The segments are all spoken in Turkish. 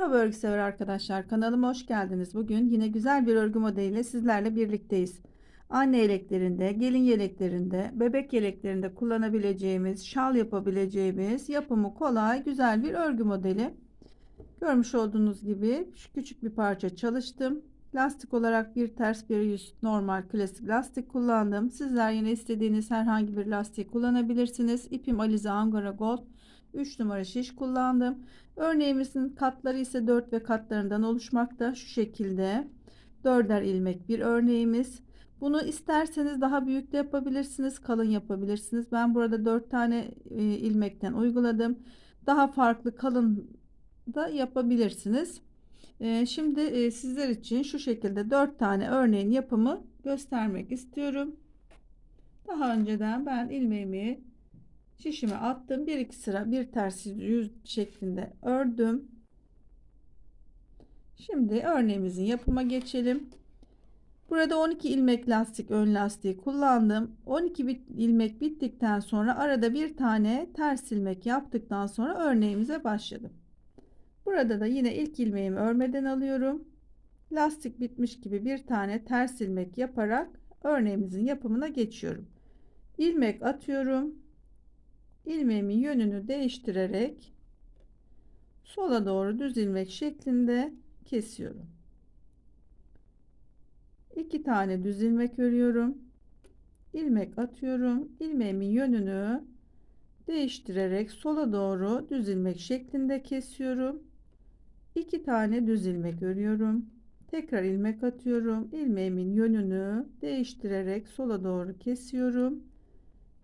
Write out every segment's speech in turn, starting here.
Merhaba örgü sever arkadaşlar kanalıma hoş geldiniz. Bugün yine güzel bir örgü modeliyle sizlerle birlikteyiz. Anne yeleklerinde, gelin yeleklerinde, bebek yeleklerinde kullanabileceğimiz, şal yapabileceğimiz yapımı kolay güzel bir örgü modeli. Görmüş olduğunuz gibi şu küçük bir parça çalıştım. Lastik olarak bir ters bir yüz normal klasik lastik kullandım. Sizler yine istediğiniz herhangi bir lastiği kullanabilirsiniz. İpim Alize Angora Gold 3 numara şiş kullandım. Örneğimizin katları ise 4 ve katlarından oluşmakta. Şu şekilde dörder ilmek bir örneğimiz. Bunu isterseniz daha büyük de yapabilirsiniz, kalın yapabilirsiniz. Ben burada 4 tane e, ilmekten uyguladım. Daha farklı kalın da yapabilirsiniz. E, şimdi e, sizler için şu şekilde 4 tane örneğin yapımı göstermek istiyorum. Daha önceden ben ilmeğimi şişime attım. Bir iki sıra bir ters yüz şeklinde ördüm. Şimdi örneğimizin yapıma geçelim. Burada 12 ilmek lastik ön lastiği kullandım. 12 bit, ilmek bittikten sonra arada bir tane ters ilmek yaptıktan sonra örneğimize başladım. Burada da yine ilk ilmeğimi örmeden alıyorum. Lastik bitmiş gibi bir tane ters ilmek yaparak örneğimizin yapımına geçiyorum. İlmek atıyorum ilmeğimin yönünü değiştirerek sola doğru düz ilmek şeklinde kesiyorum. İki tane düz ilmek örüyorum. ilmek atıyorum. ilmeğimin yönünü değiştirerek sola doğru düz ilmek şeklinde kesiyorum. İki tane düz ilmek örüyorum. Tekrar ilmek atıyorum. ilmeğimin yönünü değiştirerek sola doğru kesiyorum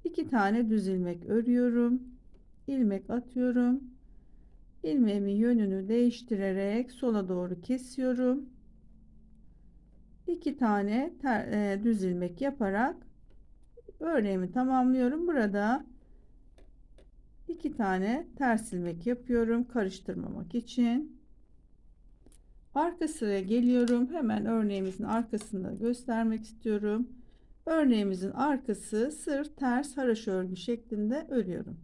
2 tane düz ilmek örüyorum. İlmek atıyorum. İlmeğimin yönünü değiştirerek sola doğru kesiyorum. 2 tane ter, e, düz ilmek yaparak örneğimi tamamlıyorum. Burada 2 tane ters ilmek yapıyorum karıştırmamak için. Arka sıraya geliyorum. Hemen örneğimizin arkasında göstermek istiyorum Örneğimizin arkası sırt ters haraş örgü şeklinde örüyorum.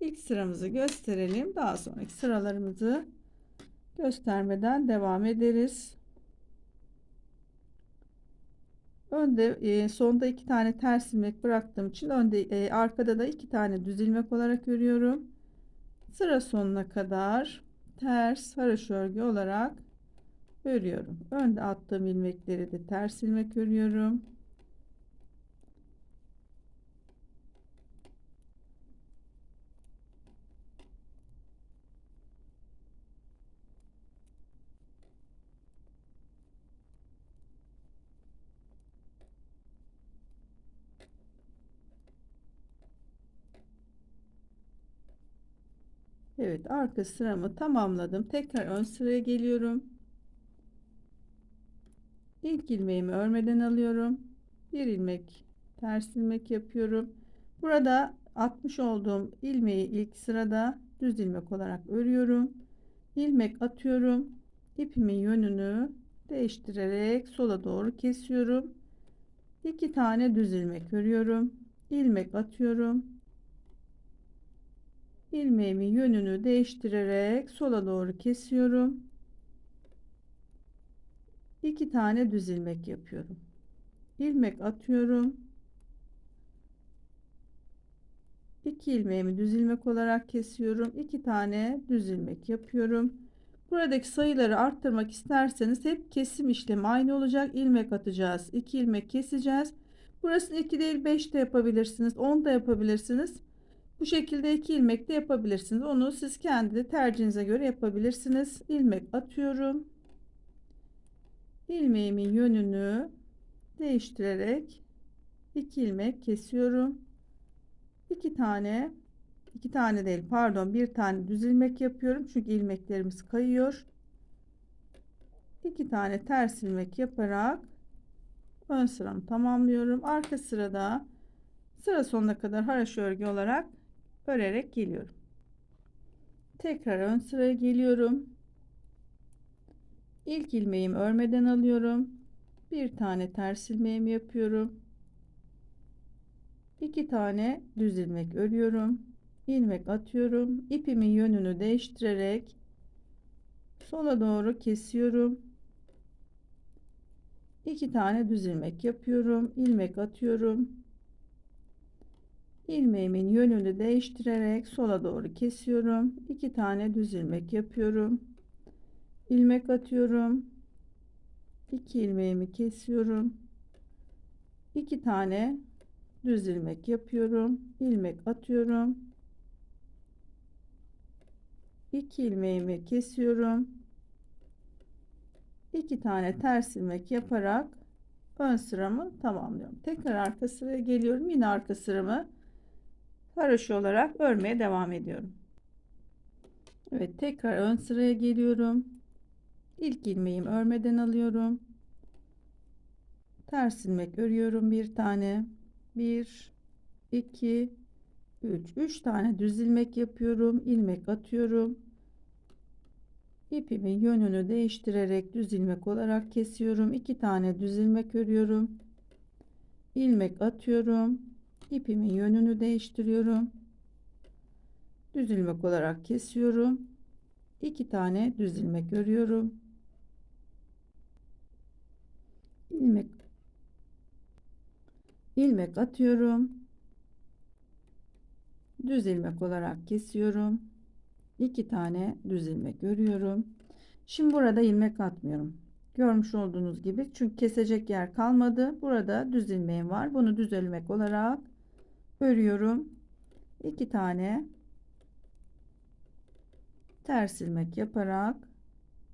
İlk sıramızı gösterelim. Daha sonraki sıralarımızı göstermeden devam ederiz. Önde e, sonda iki tane ters ilmek bıraktığım için önde e, arkada da iki tane düz ilmek olarak örüyorum. Sıra sonuna kadar ters haraş örgü olarak örüyorum. Önde attığım ilmekleri de ters ilmek örüyorum. Evet arka sıramı tamamladım. Tekrar ön sıraya geliyorum. İlk ilmeğimi örmeden alıyorum. Bir ilmek ters ilmek yapıyorum. Burada 60 olduğum ilmeği ilk sırada düz ilmek olarak örüyorum. ilmek atıyorum. İpimin yönünü değiştirerek sola doğru kesiyorum. 2 tane düz ilmek örüyorum. ilmek atıyorum. ilmeğimin yönünü değiştirerek sola doğru kesiyorum iki tane düz ilmek yapıyorum. İlmek atıyorum. 2 ilmeğimi düz ilmek olarak kesiyorum. 2 tane düz ilmek yapıyorum. Buradaki sayıları arttırmak isterseniz hep kesim işlemi aynı olacak. İlmek atacağız. 2 ilmek keseceğiz. Burasını 2 değil 5 de yapabilirsiniz. 10 da yapabilirsiniz. Bu şekilde 2 ilmek de yapabilirsiniz. Onu siz kendi tercihinize göre yapabilirsiniz. İlmek atıyorum ilmeğimin yönünü değiştirerek iki ilmek kesiyorum. iki tane iki tane değil pardon bir tane düz ilmek yapıyorum çünkü ilmeklerimiz kayıyor. iki tane ters ilmek yaparak ön sıramı tamamlıyorum. Arka sırada sıra sonuna kadar haraş örgü olarak örerek geliyorum. Tekrar ön sıraya geliyorum. İlk ilmeğimi örmeden alıyorum. Bir tane ters ilmeğimi yapıyorum. İki tane düz ilmek örüyorum. ilmek atıyorum. İpimin yönünü değiştirerek sola doğru kesiyorum. İki tane düz ilmek yapıyorum. ilmek atıyorum. ilmeğimin yönünü değiştirerek sola doğru kesiyorum. İki tane düz ilmek yapıyorum. İlmek atıyorum. 2 ilmeğimi kesiyorum. 2 tane düz ilmek yapıyorum. ilmek atıyorum. 2 ilmeğimi kesiyorum. 2 tane ters ilmek yaparak ön sıramı tamamlıyorum. Tekrar arka sıraya geliyorum. Yine arka sıramı haroşa olarak örmeye devam ediyorum. Evet tekrar ön sıraya geliyorum. İlk ilmeğimi örmeden alıyorum. Ters ilmek örüyorum bir tane. 1 2 3 3 tane düz ilmek yapıyorum. ilmek atıyorum. İpimin yönünü değiştirerek düz ilmek olarak kesiyorum. 2 tane düz ilmek örüyorum. ilmek atıyorum. İpimin yönünü değiştiriyorum. Düz ilmek olarak kesiyorum. 2 tane düz ilmek örüyorum. İlmek ilmek atıyorum. Düz ilmek olarak kesiyorum. 2 tane düz ilmek örüyorum. Şimdi burada ilmek atmıyorum. Görmüş olduğunuz gibi çünkü kesecek yer kalmadı. Burada düz ilmeğim var. Bunu düz ilmek olarak örüyorum. 2 tane ters ilmek yaparak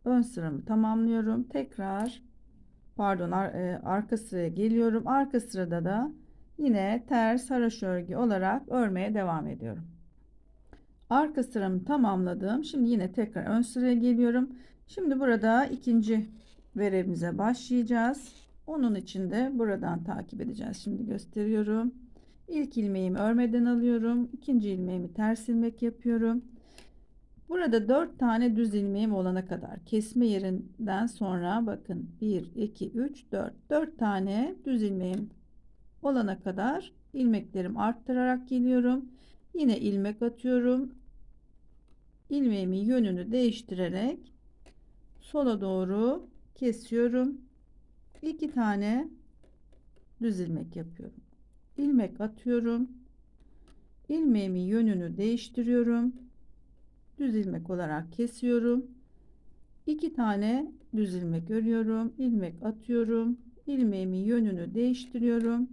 ön sıramı tamamlıyorum. Tekrar pardon ar e, arka sıraya geliyorum. Arka sırada da yine ters haraş örgü olarak örmeye devam ediyorum. Arka sıramı tamamladım. Şimdi yine tekrar ön sıraya geliyorum. Şimdi burada ikinci verevimize başlayacağız. Onun için de buradan takip edeceğiz. Şimdi gösteriyorum. İlk ilmeğimi örmeden alıyorum. İkinci ilmeğimi ters ilmek yapıyorum. Burada 4 tane düz ilmeğim olana kadar kesme yerinden sonra bakın 1 2 3 4 4 tane düz ilmeğim olana kadar ilmeklerimi arttırarak geliyorum. Yine ilmek atıyorum. Ilmeğimin yönünü değiştirerek sola doğru kesiyorum. 2 tane düz ilmek yapıyorum. ilmek atıyorum. ilmeğimin yönünü değiştiriyorum düz ilmek olarak kesiyorum. 2 tane düz ilmek örüyorum. ilmek atıyorum. ilmeğimin yönünü değiştiriyorum.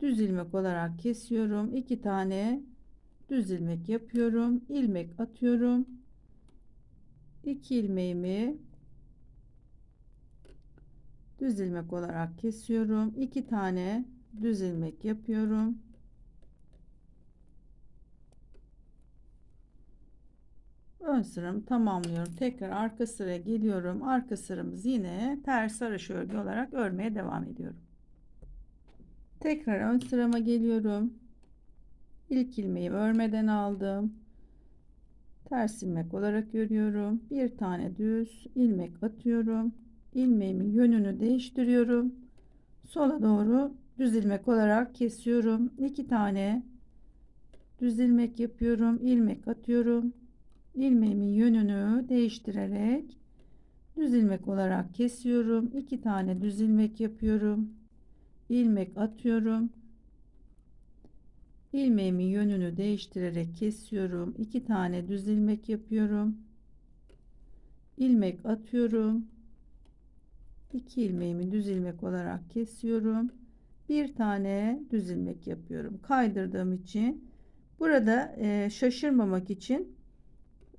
Düz ilmek olarak kesiyorum. 2 tane düz ilmek yapıyorum. ilmek atıyorum. 2 ilmeğimi düz ilmek olarak kesiyorum. 2 tane düz ilmek yapıyorum. Ön sıramı tamamlıyorum. Tekrar arka sıraya geliyorum. Arka sıramız yine ters haraş örgü olarak örmeye devam ediyorum. Tekrar ön sırama geliyorum. İlk ilmeği örmeden aldım. Ters ilmek olarak örüyorum. Bir tane düz ilmek atıyorum. Ilmeğimin yönünü değiştiriyorum. Sola doğru düz ilmek olarak kesiyorum. İki tane düz ilmek yapıyorum. ilmek atıyorum ilmeğimin yönünü değiştirerek düz ilmek olarak kesiyorum. iki tane düz ilmek yapıyorum. ilmek atıyorum. ilmeğimin yönünü değiştirerek kesiyorum. iki tane düz ilmek yapıyorum. ilmek atıyorum. 2 ilmeğimi düz ilmek olarak kesiyorum. Bir tane düz ilmek yapıyorum. Kaydırdığım için burada e, şaşırmamak için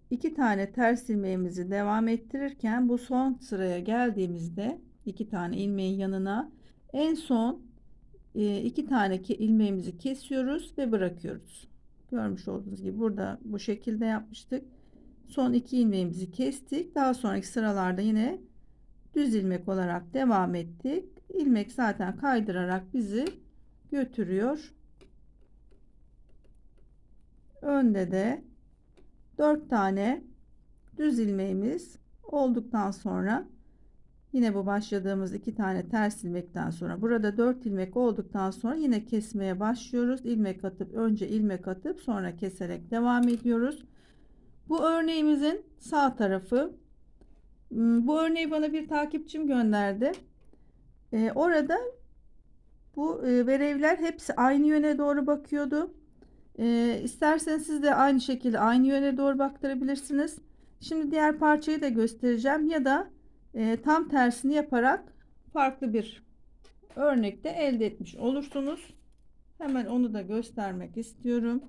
iki tane ters ilmeğimizi devam ettirirken bu son sıraya geldiğimizde iki tane ilmeğin yanına en son e, iki tane ilmeğimizi kesiyoruz ve bırakıyoruz. Görmüş olduğunuz gibi burada bu şekilde yapmıştık. Son iki ilmeğimizi kestik. Daha sonraki sıralarda yine düz ilmek olarak devam ettik. İlmek zaten kaydırarak bizi götürüyor. Önde de 4 tane düz ilmeğimiz olduktan sonra yine bu başladığımız iki tane ters ilmekten sonra burada 4 ilmek olduktan sonra yine kesmeye başlıyoruz. ilmek atıp önce ilmek atıp sonra keserek devam ediyoruz. Bu örneğimizin sağ tarafı. Hmm, Bu örneği bana bir takipçim gönderdi. Ee, orada bu e, verevler hepsi aynı yöne doğru bakıyordu. Ee, isterseniz siz de aynı şekilde aynı yöne doğru baktırabilirsiniz. Şimdi diğer parçayı da göstereceğim ya da e, tam tersini yaparak farklı bir örnekte elde etmiş olursunuz. Hemen onu da göstermek istiyorum.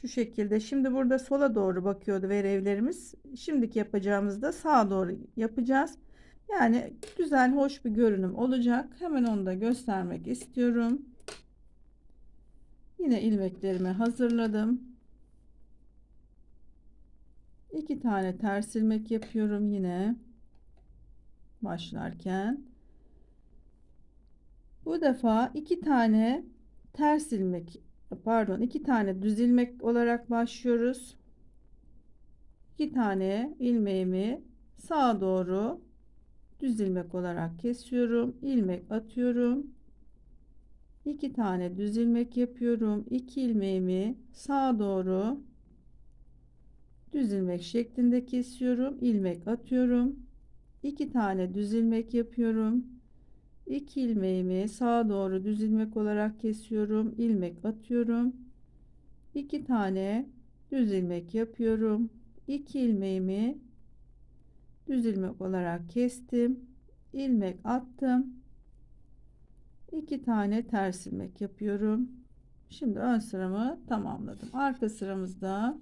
Şu şekilde. Şimdi burada sola doğru bakıyordu verevlerimiz. Şimdiki yapacağımızda sağa doğru yapacağız. Yani güzel, hoş bir görünüm olacak. Hemen onu da göstermek istiyorum. Yine ilmeklerimi hazırladım. İki tane ters ilmek yapıyorum yine başlarken. Bu defa iki tane ters ilmek pardon iki tane düz ilmek olarak başlıyoruz. İki tane ilmeğimi sağa doğru düz ilmek olarak kesiyorum. ilmek atıyorum. İki tane düz ilmek yapıyorum. İki ilmeğimi sağa doğru düz ilmek şeklinde kesiyorum. ilmek atıyorum. İki tane düz ilmek yapıyorum. 2 ilmeğimi sağa doğru düz ilmek olarak kesiyorum. ilmek atıyorum. 2 tane düz ilmek yapıyorum. 2 ilmeğimi düz ilmek olarak kestim. ilmek attım. 2 tane ters ilmek yapıyorum. Şimdi ön sıramı tamamladım. Arka sıramızda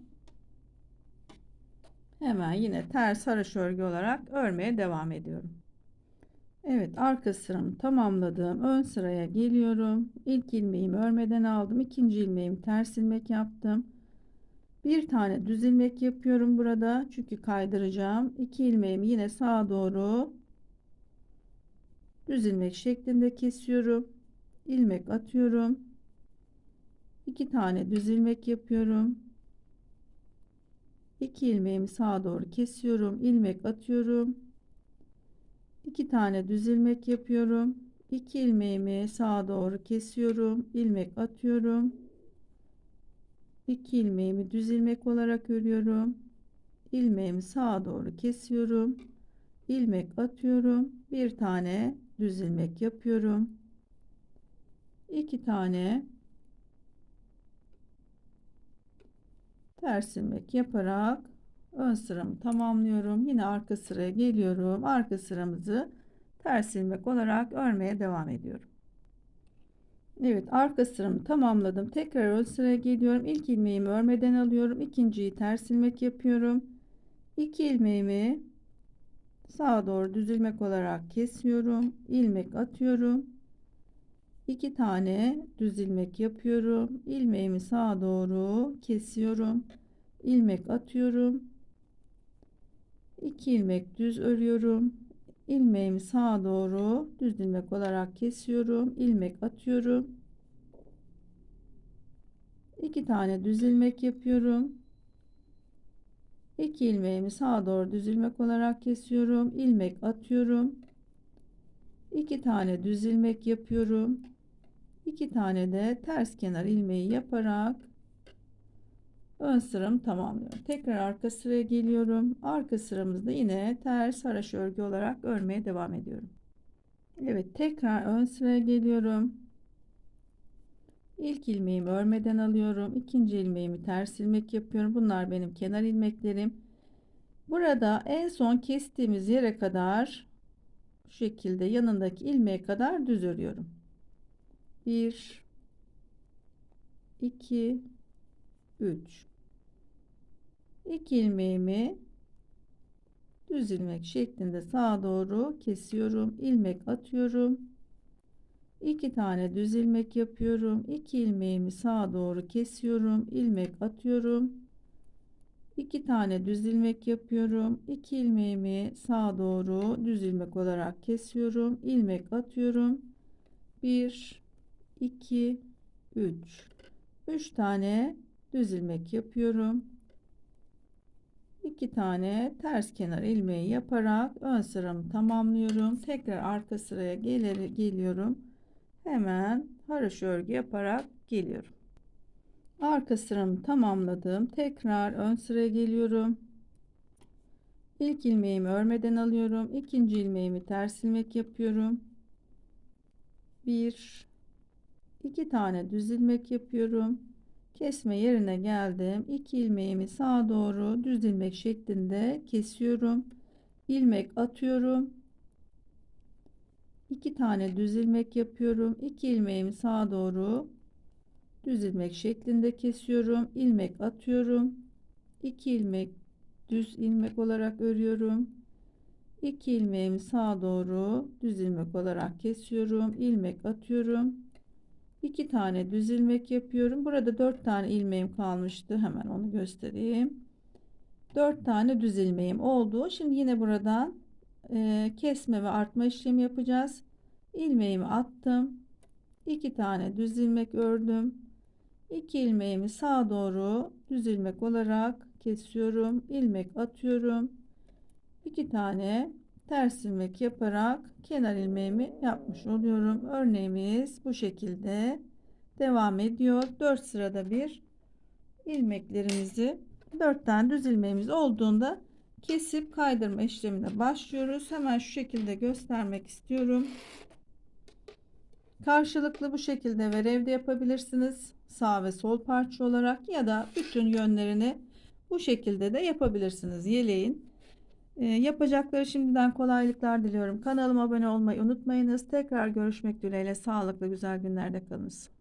hemen yine ters haraş örgü olarak örmeye devam ediyorum. Evet arka sıramı tamamladım. Ön sıraya geliyorum. İlk ilmeğimi örmeden aldım. ikinci ilmeğimi ters ilmek yaptım. Bir tane düz ilmek yapıyorum burada. Çünkü kaydıracağım. İki ilmeğimi yine sağa doğru düz ilmek şeklinde kesiyorum. ilmek atıyorum. İki tane düz ilmek yapıyorum. İki ilmeğimi sağa doğru kesiyorum. ilmek atıyorum 2 tane düz ilmek yapıyorum. 2 ilmeğimi sağa doğru kesiyorum. ilmek atıyorum. 2 ilmeğimi düz ilmek olarak örüyorum. ilmeğimi sağa doğru kesiyorum. ilmek atıyorum. Bir tane düz ilmek yapıyorum. 2 tane ters ilmek yaparak ön sıramı tamamlıyorum. Yine arka sıraya geliyorum. Arka sıramızı ters ilmek olarak örmeye devam ediyorum. Evet arka sıramı tamamladım. Tekrar ön sıraya geliyorum. İlk ilmeğimi örmeden alıyorum. İkinciyi ters ilmek yapıyorum. İki ilmeğimi sağa doğru düz ilmek olarak kesiyorum. ilmek atıyorum. İki tane düz ilmek yapıyorum. ilmeğimi sağa doğru kesiyorum. ilmek atıyorum. 2 ilmek düz örüyorum. ilmeğimi sağa doğru düz ilmek olarak kesiyorum. ilmek atıyorum. 2 tane düz ilmek yapıyorum. 2 ilmeğimi sağa doğru düz ilmek olarak kesiyorum. ilmek atıyorum. 2 tane düz ilmek yapıyorum. 2 tane de ters kenar ilmeği yaparak ön sıramı tamamlıyorum. Tekrar arka sıraya geliyorum. Arka sıramızda yine ters haraş örgü olarak örmeye devam ediyorum. Evet tekrar ön sıraya geliyorum. İlk ilmeğimi örmeden alıyorum. İkinci ilmeğimi ters ilmek yapıyorum. Bunlar benim kenar ilmeklerim. Burada en son kestiğimiz yere kadar şu şekilde yanındaki ilmeğe kadar düz örüyorum. 1 2 3 2 ilmeğimi düz ilmek şeklinde sağa doğru kesiyorum ilmek atıyorum 2 tane düz ilmek yapıyorum. 2 ilmeğimi sağa doğru kesiyorum. İlmek atıyorum. 2 tane düz ilmek yapıyorum. 2 ilmeğimi sağa doğru düz ilmek olarak kesiyorum. İlmek atıyorum. 1 2 3 3 tane düz ilmek yapıyorum. 2 tane ters kenar ilmeği yaparak ön sıramı tamamlıyorum. Tekrar arka sıraya gelir, geliyorum. Hemen haroşa örgü yaparak geliyorum. Arka sıramı tamamladım. Tekrar ön sıraya geliyorum. İlk ilmeğimi örmeden alıyorum. İkinci ilmeğimi ters ilmek yapıyorum. Bir, iki tane düz ilmek yapıyorum. Kesme yerine geldim. İki ilmeğimi sağa doğru düz ilmek şeklinde kesiyorum. İlmek atıyorum. İki tane düz ilmek yapıyorum. İki ilmeğimi sağa doğru düz ilmek şeklinde kesiyorum. ilmek atıyorum. 2 ilmek düz ilmek olarak örüyorum. 2 ilmeğimi sağa doğru düz ilmek olarak kesiyorum. ilmek atıyorum. 2 tane düz ilmek yapıyorum. Burada 4 tane ilmeğim kalmıştı. Hemen onu göstereyim. 4 tane düz ilmeğim oldu. Şimdi yine buradan e, kesme ve artma işlemi yapacağız. ilmeğimi attım. 2 tane düz ilmek ördüm. 2 ilmeğimi sağa doğru düz ilmek olarak kesiyorum. ilmek atıyorum. 2 tane ters ilmek yaparak kenar ilmeğimi yapmış oluyorum. Örneğimiz bu şekilde devam ediyor. 4 sırada bir ilmeklerimizi 4 tane düz ilmeğimiz olduğunda kesip kaydırma işlemine başlıyoruz. Hemen şu şekilde göstermek istiyorum. Karşılıklı bu şekilde verevde yapabilirsiniz. Sağ ve sol parça olarak ya da bütün yönlerini bu şekilde de yapabilirsiniz. Yeleğin e, yapacakları şimdiden kolaylıklar diliyorum. Kanalıma abone olmayı unutmayınız. Tekrar görüşmek dileğiyle sağlıklı güzel günlerde kalınız.